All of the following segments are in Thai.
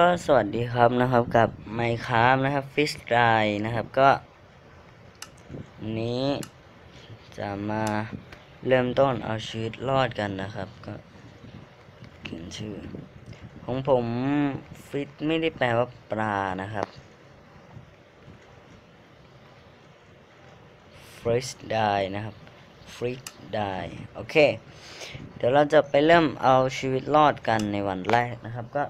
ก็สวัสดีครับนะครับกับไมค์ค a f t นะครับฟิสไ e นะครับก็วันนี้จะมาเริ่มต้นเอาชีวิตรอดกันนะครับ ก็เขียนชื่อ ของผมฟิตไม่ได้แปลว่าปลานะครับฟริสไดนะครับฟริสไดโอเค เดี๋ยวเราจะไปเริ่มเอาชีวิตรอดกันในวันแรกนะครับก็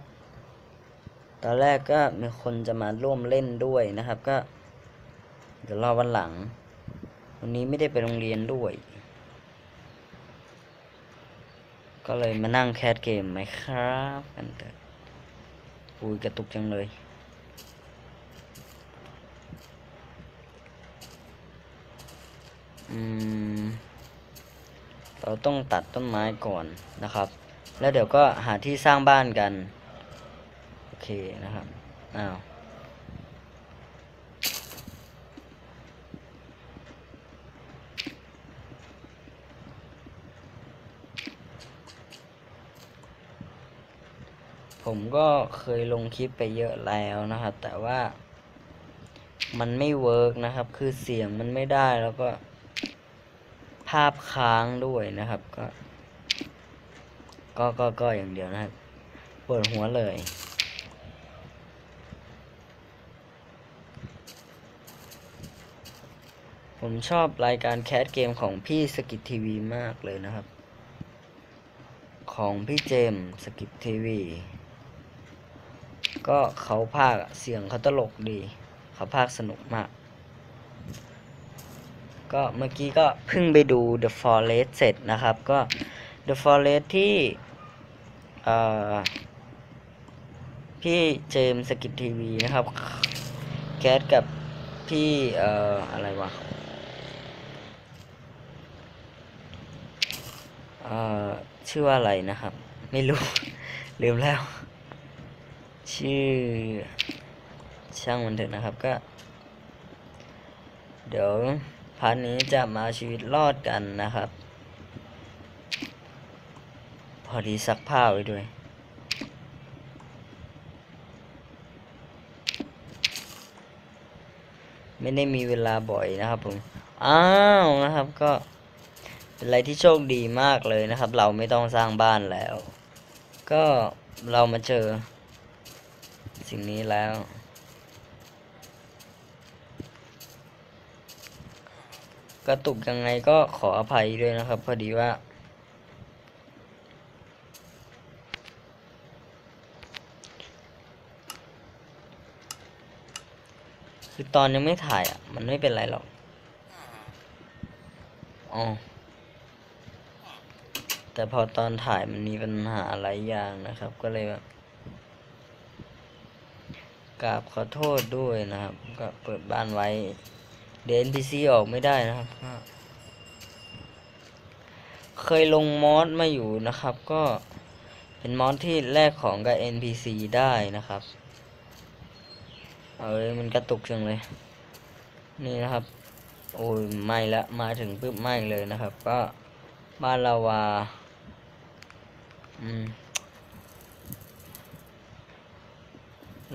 ตอนแรกก็มีคนจะมาร่วมเล่นด้วยนะครับ ก็ เดี๋ยวรอวันหลัง วันนี้ไม่ได้ไปโรงเรียนด้วย ก็เลยมานั่งแคสเกมไหมครับกันเถอะปุยกระตุกจังเลยอืมเราต้องตัดต้นไม้ก่อนนะครับ แล้วเดี๋ยวก็หาที่สร้างบ้านกัน เคนะครับอ้าวผมก็เคยลงคลิปไปเยอะแล้วนะครับ แต่ว่ามันไม่เวิร์กนะครับ คือเสียงมันไม่ได้แล้วก็ภาพค้างด้วยนะครับ ก็ ก็ก็ก็อย่างเดียวนะครับปวดหัวเลย ผมชอบรายการแคสเกมของพี่สกิททีวีมากเลยนะครับ ของพี่เจมสกิททีวี ก็เขาภาคเสียงเขาตลกดี เขาภาคสนุกมาก ก็เมื่อกี้ก็เพิ่งไปดู The Forest เสร็จนะครับ ก็ The Forest ที่พี่เจมส์สกิททีวีนะครับ แคสกับพี่เอ่ออะไรวะ เอ่อชื่อว่าอะไรนะครับ ไม่รู้ ลืมแล้ว ชื่อ ช่างมันเถอะนะครับ ก็ เดี๋ยวพาร์ทนี้จะมาชีวิตรอดกันนะครับ พอดีซักผ้าไว้ด้วยไม่ได้มีเวลาบ่อยนะครับผม อ้าวนะครับก็ เป็นอะไรที่โชคดีมากเลยนะครับ เราไม่ต้องสร้างบ้านแล้ว ก็เรามาเจอ สิ่งนี้แล้ว กระตุกยังไงก็ขออภัยด้วยนะครับ พอดีว่า คือตอนยังไม่ถ่ายอะ มันไม่เป็นไรหรอกอ๋อ แต่พอตอนถ่ายมันมีปัญหาหลายอย่างนะครับ ก็เลยแบบกราบขอโทษด้วยนะครับ ก็เปิดบ้านไว้เดนพีซีออกไม่ได้นะครับ เคยลงมอสมาอยู่นะครับ ก็เป็นมอสที่แลกของกับ NPC ได้นะครับ เอ้ยมันกระตุกจังเลย นี่นะครับ โอ้ยไม่ละมาถึงปุ๊บไม่เลยนะครับ ก็บ้านลาวา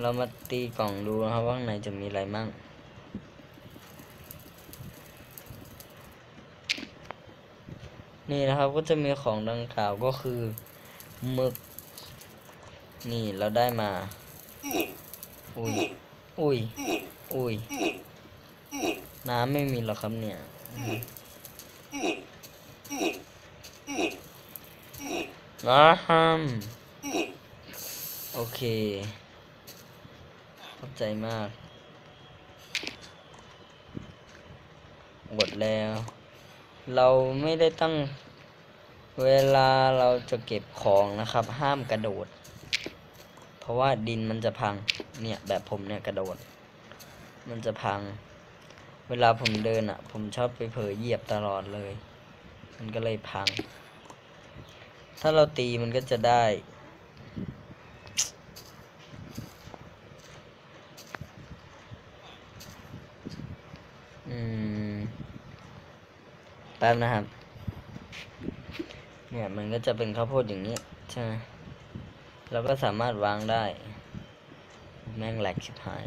เรามาตีกล่องดูนะครับว่าข้างในจะมีอะไรมั่งนี่นะครับก็จะมีของดังกล่าวก็คือหมึก นี่เราได้มา อุ้ย อุ้ย อุ้ย น้ำไม่มีหรอครับเนี่ย นะฮัมโอเคขอบใจมากหมดแล้ว เราไม่ได้ตั้งเวลาเราจะเก็บของนะครับ ห้ามกระโดด เพราะว่าดินมันจะพังเนี่ยแบบผมเนี่ยกระโดด มันจะพัง เวลาผมเดินอะ ผมชอบไปเผลอเหยียบตลอดเลย มันก็เลยพัง ถ้าเราตีมันก็จะได้ อืม แป๊บนะครับ เนี่ยมันก็จะเป็นข้าวโพดอย่างนี้ ใช่ไหมเราก็สามารถวางได้ แม่งแหลกชิบหาย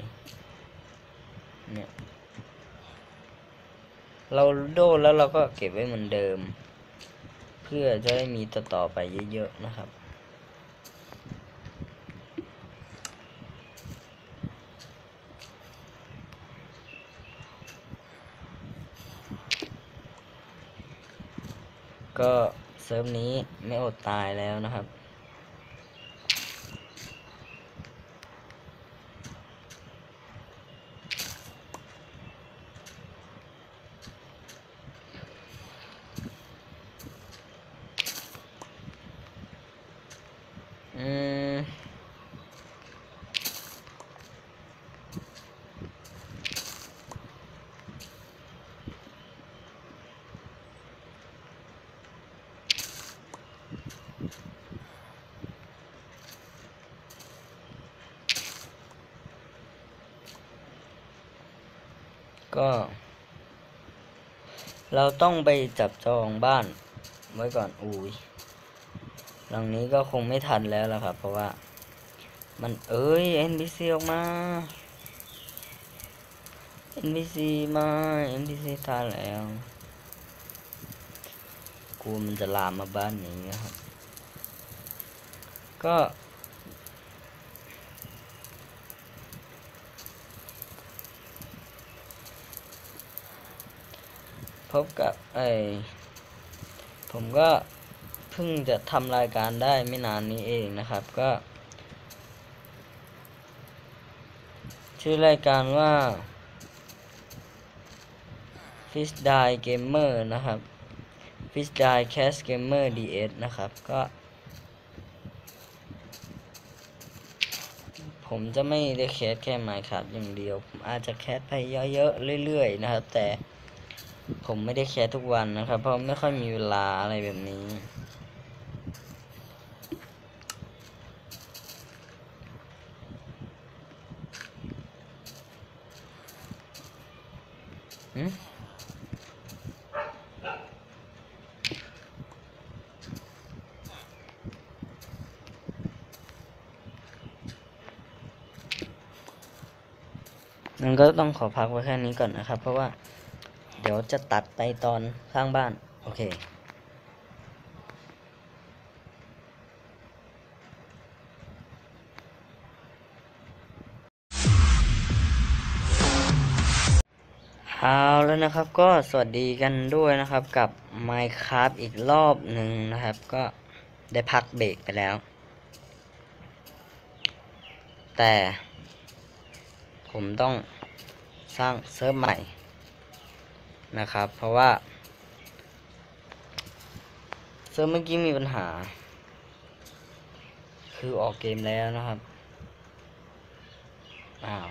เนี่ย เราโดนแล้วเราก็เก็บไว้เหมือนเดิม พื่อจะได้มีต่อต่อไปเยอะๆนะครับ ก็เซิร์ฟนี้ไม่อดตายแล้วนะครับ อืม ก็ เราต้องไปจับจองบ้าน ไว้ก่อนอุ้ยหลังนี้ก็คงไม่ทันแล้วล่ะครับ เพราะว่า มันเอ้ย NPC ออกมา NPC มา NPC ตายแล้วกลัวมันจะลามมาบ้านนี้นะครับ ก็ พบกับไอผมก็เพิ่งจะทำรายการได้ไม่นานนี้เองนะครับก็ ชื่อรายการว่า Fish Die Gamer นะครับ Fish Die Cast Gamer DS นะครับก็ ผมจะไม่ได้แคสแค่ไมค์ครับอย่างเดียว ผมอาจจะแคสไปเยอะๆเรื่อยๆนะครับ แต่ ผมไม่ได้แคสทุกวันนะครับ เพราะไม่ค่อยมีเวลาอะไรแบบนี้หืมงั้นก็ต้องขอพักไว้แค่นี้ก่อนนะครับ เพราะว่า เดี๋ยวจะตัดไปตอนสร้างบ้าน โอเค เอาแล้วนะครับก็สวัสดีกันด้วยนะครับกับ Minecraft อีกรอบหนึ่งนะครับ ก็ได้พักเบรกไปแล้ว แต่ ผมต้องสร้างเซิร์ฟใหม่ นะครับ เพราะว่าเซิร์ฟเมื่อกี้มีปัญหา คือออกเกมแล้วนะครับ อ้าว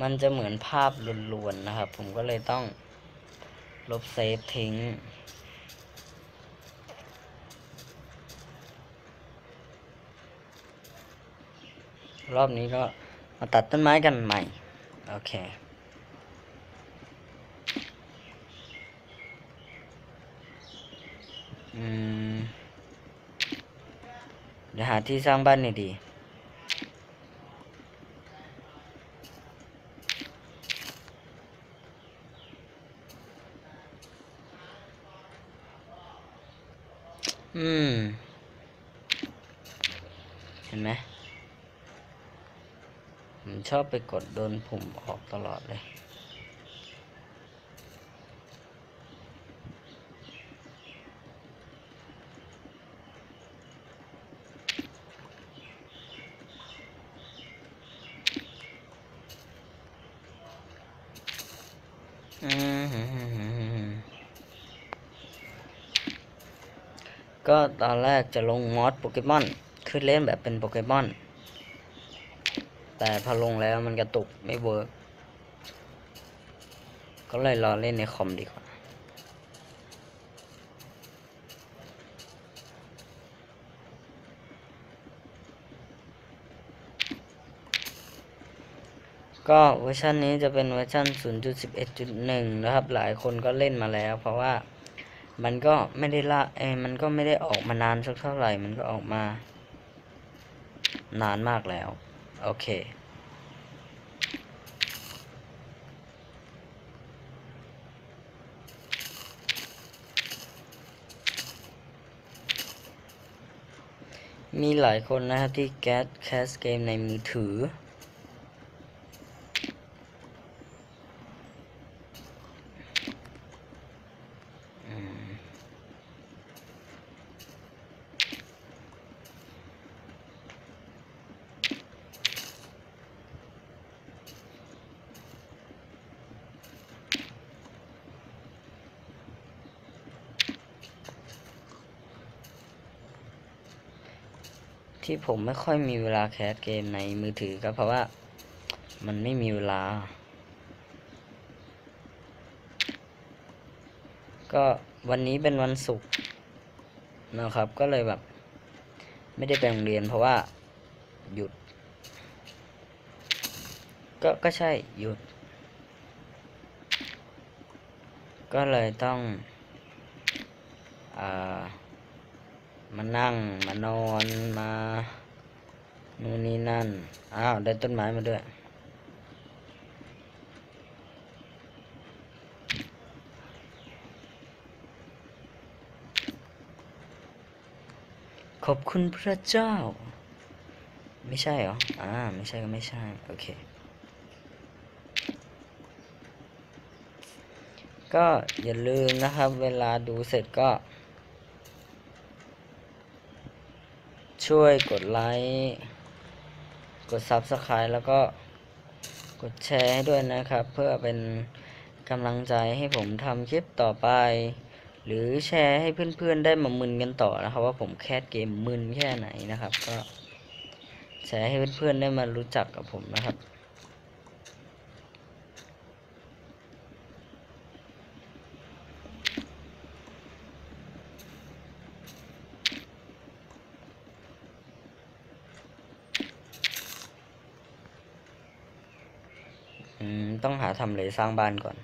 มันจะเหมือนภาพลวนๆนะครับ ผมก็เลยต้องลบเซฟทิ้งรอบนี้ก็มาตัดต้นไม้กันใหม่ โอเค อืมเดี๋ยวหาที่สร้างบ้านหน่ดีอืม เห็นไหมผมชอบไปกดโดนปุ่มออกตลอดเลย ก็ตอนแรกจะลงมอสโปเกมอนคือเล่นแบบเป็นโปเกมอน แต่พอลงแล้วมันกระตุกไม่เวิร์กก็เลยรอเล่นในคอมดีกว่า ก็เวอร์ชันนี้จะเป็นเวอร์ชัน0.11.1 นะครับ หลายคนก็เล่นมาแล้ว เพราะว่า มันก็ไม่ได้ละเอยมันก็ไม่ได้ออกมานานสักเท่าไหร่ มันก็ออกมา นานมากแล้ว โอเค มีหลายคนนะครับที่แก๊สแคสเกมในมือถือ ที่ผมไม่ค่อยมีเวลาแคสเกมในมือถือก็เพราะว่ามันไม่มีเวลา ก็วันนี้เป็นวันศุกร์นะครับ ก็เลยแบบ ไม่ได้ไปโรงเรียนเพราะว่าหยุด ก็ก็ใช่หยุด ก็เลยต้องอ่า มานั่งมานอนมานู่นนี่นั่น อ้าวได้ต้นไม้มาด้วย ขอบคุณพระเจ้า ไม่ใช่เหรอ อ่า ไม่ใช่ก็ไม่ใช่ โอเค ก็อย่าลืมนะครับ เวลาดูเสร็จก็ ช่วยกดไลค์กด Subscribe แล้วก็กดแชร์ให้ด้วยนะครับ เพื่อเป็นกำลังใจให้ผมทำคลิปต่อไป หรือแชร์ให้เพื่อนๆได้มามึนกันต่อนะครับ ว่าผมแคสเกมมึนแค่ไหนนะครับ ก็แชร์ให้เพื่อนๆได้มารู้จักกับผมนะครับ อืม ต้องหา ทำเลสร้างบ้านก่อน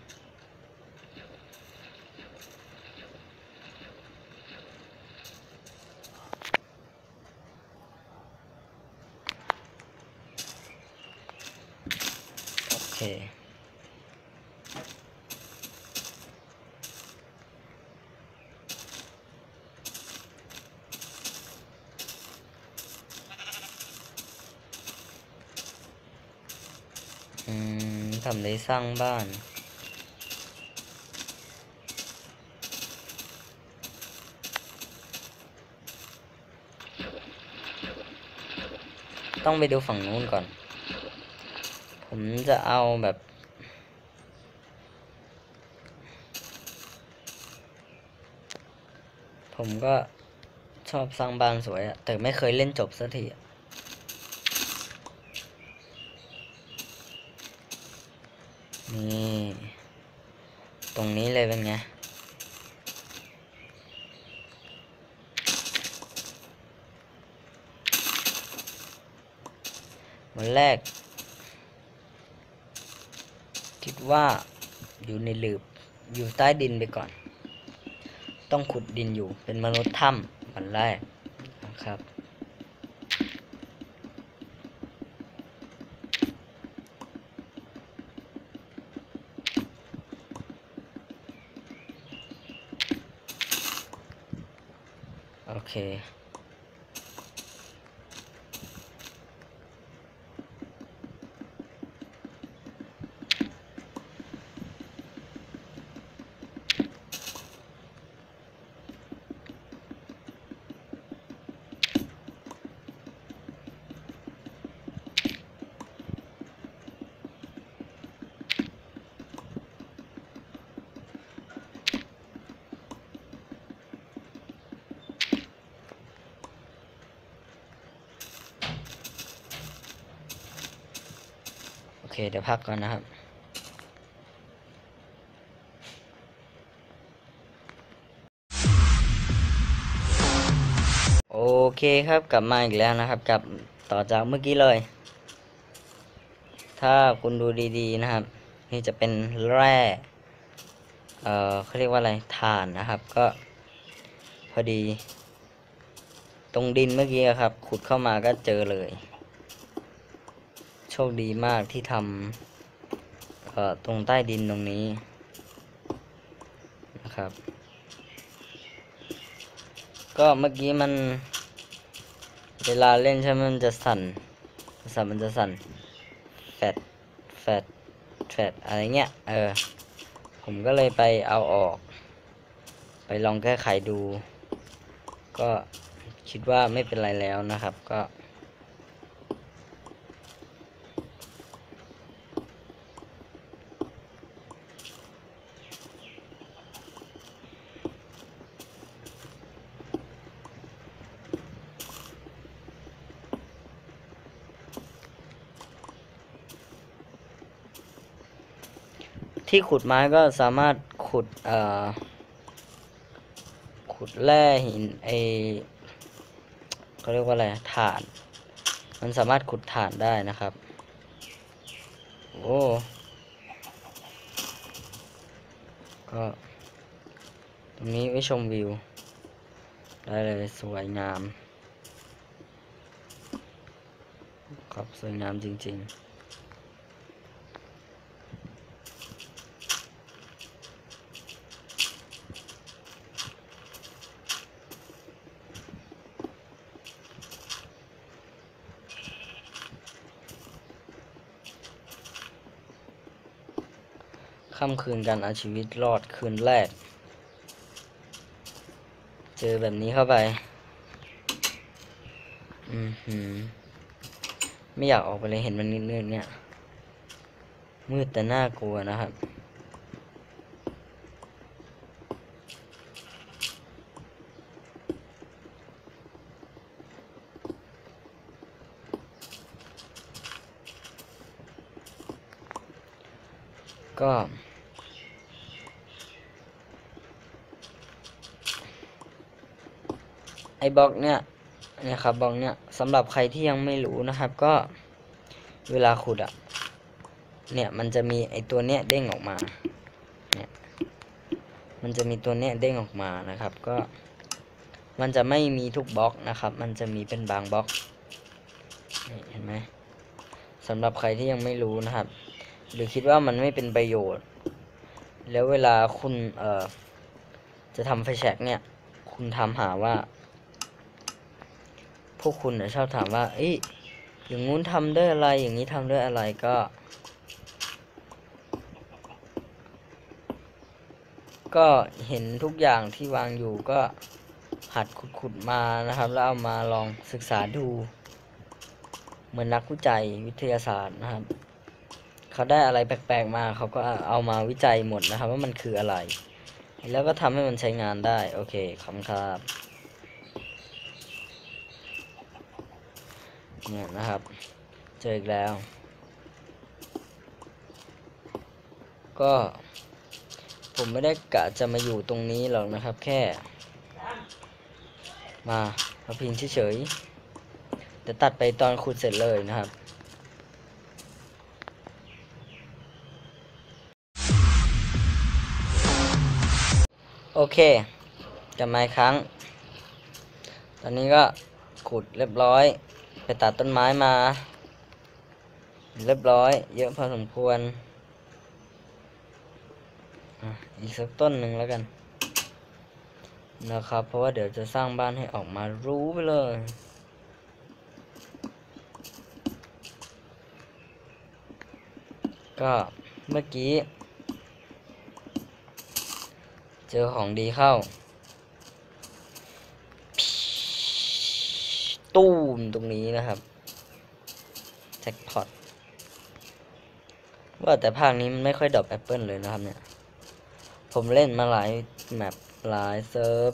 โอเค ทำเลสร้างบ้าน ต้องไปดูฝั่งนู้นก่อน ผมจะเอาแบบ ผมก็ชอบสร้างบ้านสวยอะแต่ไม่เคยเล่นจบสักทีอะ นี่ ตรงนี้เลยเป็นไง วันแรก คิดว่าอยู่ในหลืบ อยู่ใต้ดินไปก่อน ต้องขุดดินอยู่เป็นมนุษย์ถ้ำวันแรกนะครับ โเคโอเคเดี๋ยวพักก่อนนะครับโอเคครับกลับมาอีกแล้วนะครับกลับต่อจากเมื่อกี้เลย ถ้าคุณดูดีๆนะครับ นี่จะเป็นแร่เอ่อเขาเรียกว่าอะไรถ่านนะครับ ก็พอดี ตรงดินเมื่อกี้ครับ ขุดเข้ามาก็เจอเลย โชคดีมากที่ทำตรงใต้ดินตรงนี้นะครับ ก็เมื่อกี้มัน เวลาเล่นใช่ไหมมันจะสั่นสั่นมันจะสั่นแฟดแฟดแฟดอะไรเงี้ยเออผมก็เลยไปเอาออก ไปลองแก้ไขดู ก็คิดว่าไม่เป็นไรแล้วนะครับ ก็ ที่ขุดไม้ก็สามารถขุดเอ่อขุดแร่หินไอเขาเรียกว่าอะไรถ่าน มันสามารถขุดถ่านได้นะครับ โอ้ก็ตรงนี้ไว้ชมวิว ได้เลยสวยงาม ครับ สวยงามจริง ๆ ค่ำคืนการเอาชีวิตรอดคืนแรก เจอแบบนี้เข้าไป อือหือ ไม่อยากออกไปเลยเห็นมันนิดๆเนี่ย มืดแต่น่ากลัวนะครับก็ ไอ้ บล็อกเนี่ยนี่ยครับบล็อกเนี่ยสำหรับใครที่ยังไม่รู้นะครับก็เวลาขุดอะเนี่ยมันจะมีไอ้ตัวเนี้ยเด้งออกมาเนี่ยมันจะมีตัวเนี้ยเด้งออกมานะครับ ก็มันจะไม่มีทุกบล็อกนะครับ มันจะมีเป็นบางบล็อกเห็นไหมสำหรับใครที่ยังไม่รู้นะครับ หรือคิดว่ามันไม่เป็นประโยชน์ แล้วเวลาคุณเอ่อจะทำไฟแช็กเนี่ย คุณทำหาว่า พวกคุณน่ะชอบถามว่าเอ้ยอย่างงู้นทำด้วยอะไรอย่างนี้ทำด้วยอะไรก็ ก็เห็นทุกอย่างที่วางอยู่ก็หัดขุดๆมานะครับ แล้วเอามาลองศึกษาดู เหมือนนักวิจัยวิทยาศาสตร์นะครับ เขาได้อะไรแปลกๆมาเขาก็เอามาวิจัยหมดนะครับ ว่ามันคืออะไร แล้วก็ทำให้มันใช้งานได้ โอเคขอบคุณครับ เนี่ยนะครับ เจออีกแล้ว ก็ผมไม่ได้กะจะมาอยู่ตรงนี้หรอกนะครับ แค่ มามาพิงเฉยๆเดี๋ยวตัดไปตอนขุดเสร็จเลยนะครับโอเคกลับมาอีกครั้ง ตอนนี้ก็ขุดเรียบร้อย ไปตัดต้นไม้มา เรียบร้อย เยอะพอสมควรอีกสักต้นหนึ่งแล้วกัน นะครับ เพราะว่าเดี๋ยวจะสร้างบ้านให้ออกมารู้ไปเลย ก็เมื่อกี้ เจอของดีเข้า ตู้มตรงนี้นะครับแจ็คพอตว่าแต่ภาคนี้มันไม่ค่อยดรอปแอปเปิลเลยนะครับเนี่ย ผมเล่นมาหลายแมปหลายเซิร์ฟ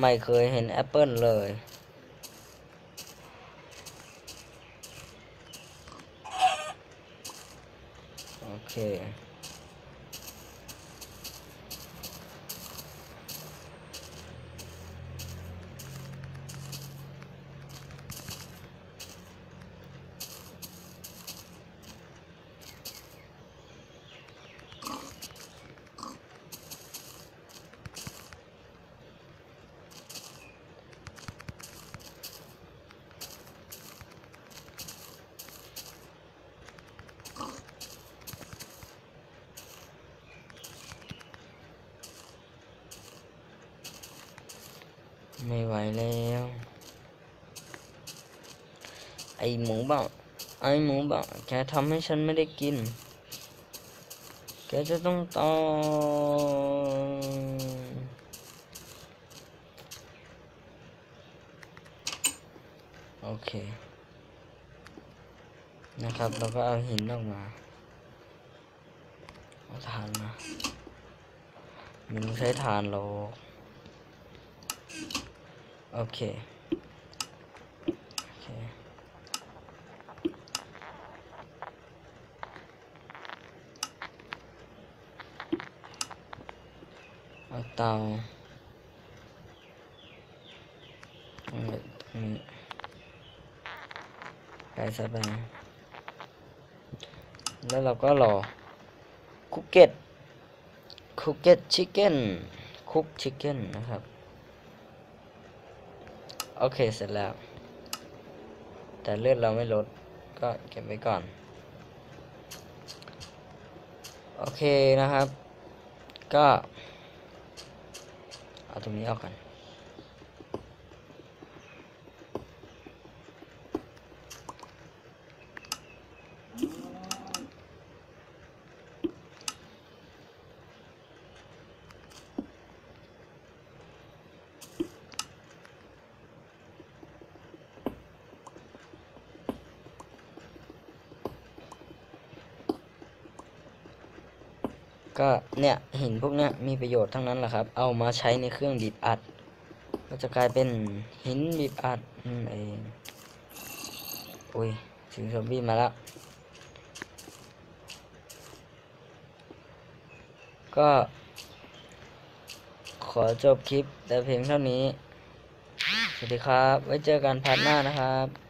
ไม่เคยเห็นแอปเปิลเลยโอเค อหมูบ้าไอหมูบ้าแกทำให้ฉันไม่ได้กิน แกจะต้องตายโอเค นะครับเราก็เอาหินออกมาเอาถ่านมามันใช้ถ่านหรอโอเค โอเค เตาเอไว้ตรงนี้ใส่ซะไปแล้วเราก็รอคุกเก็ตคุกเก็ตชิคเก้นคุกชิคเก้นนะครับ โอเคเสร็จแล้ว แต่เลือดเราไม่ลดก็เก็บไว้ก่อน โอเคนะครับ ก็ เอาตรงนี้ออกกัน ก็เนี่ยหินพวกเนี้ยมีประโยชน์ทั้งนั้นแหละครับ เอามาใช้ในเครื่องบีบอัด ก็จะกลายเป็นหินบีบอัดนั่นเองอุ้ยถึงซอมบี้มาแล้ว ก็ ขอจบคลิปแต่เพียงเท่านี้ สวัสดีครับ ไว้เจอกันพาร์ทหน้านะครับ